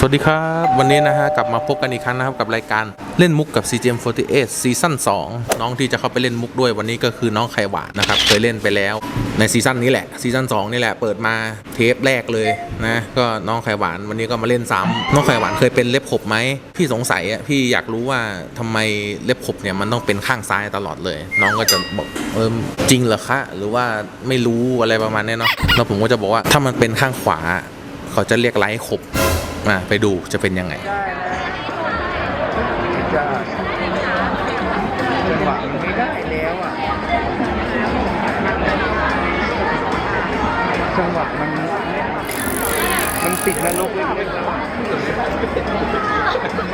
สวัสดีครับ วันนี้นะฮะ กลับมาพบกันอีกครั้งนะครับ กับรายการเล่นมุกกับ CGM48 ซีซั่น2 น้องที่จะเข้าไปเล่นมุกด้วยวันนี้ก็คือน้องไข่หวานนะครับ เคยเล่นไปแล้วในซีซั่นนี้แหละซีซั่น2นี่แหละเปิดมาเทปแรกเลยนะก็น้องไข่หวานวันนี้ก็มาเล่นซ้ำน้องไข่หวานเคยเป็นเล็บขบไหมพี่สงสัยอะพี่อยากรู้ว่าทำไมเล็บขบเนี่ยมันต้องเป็นข้างซ้ายตลอดเลย น้องก็จะบอกเออจริงเหรอคะหรือว่าไม่รู้อะไรประมาณนี้เนาะแล้วผมก็จะบอกว่าถ้ามันเป็นข้างขวา เขาจะเรียกไร้ขบ มาไปดูจะเป็นยังไงจะจังหวะมันไม่ได้แล้วอะจังหวะมันมันติดนรกเลย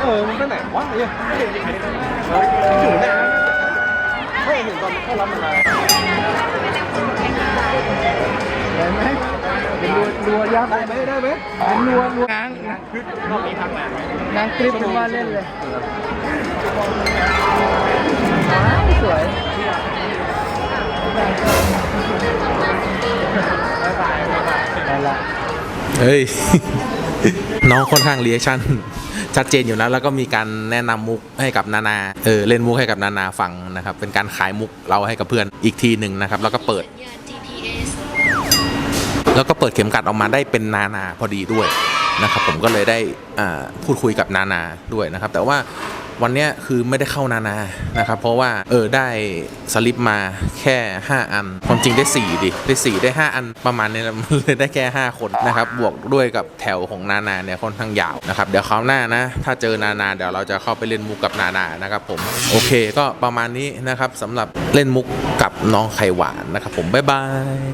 เออมันไปไหนวะเนี่ยอยู่ไหนไม่เห็นตอนเข้ารับมันมาไยักษ์ได้ไหมได้ไหมเป็นรัวรัวง้างง้างคลิปรอบนี้พักแล้วง้างคลิปเป็นว่าเล่นเลยสวยได้ละเฮ้ย น้องค่อนข้างเรีแอคชั่นชัดเจนอยู่นะแล้วก็มีการแนะนำมุกให้กับนานาเออเล่นมุกให้กับนานาฟังนะครับ เป็นการขายมุกเราให้กับเพื่อนอีกทีหนึ่งนะครับ แล้วก็เปิดสัญญาณ GPS แล้วก็เปิดเข็มกัดออกมาได้เป็นนานาพอดีด้วยนะครับผมก็เลยได้พูดคุยกับนานาด้วยนะครับ แต่ว่าวันนี้คือไม่ได้เข้านานานะครับ เพราะว่าเออได้สลิปมาแค่ 5 อัน ความจริงได้ 4 ดิ ได้ 4 ได้ 5 อันประมาณนี้นะมันเลยได้แค่ 5 คนนะครับ บวกด้วยกับแถวของนานาเนี่ยค่อนข้างยาวนะครับ เดี๋ยวคราวหน้านะ ถ้าเจอนานาเดี๋ยวเราจะเข้าไปเล่นมุกกับนานานะครับผม โอเคก็ประมาณนี้นะครับสำหรับเล่นมุกกับน้องไข่หวานนะครับผมบ๊ายบาย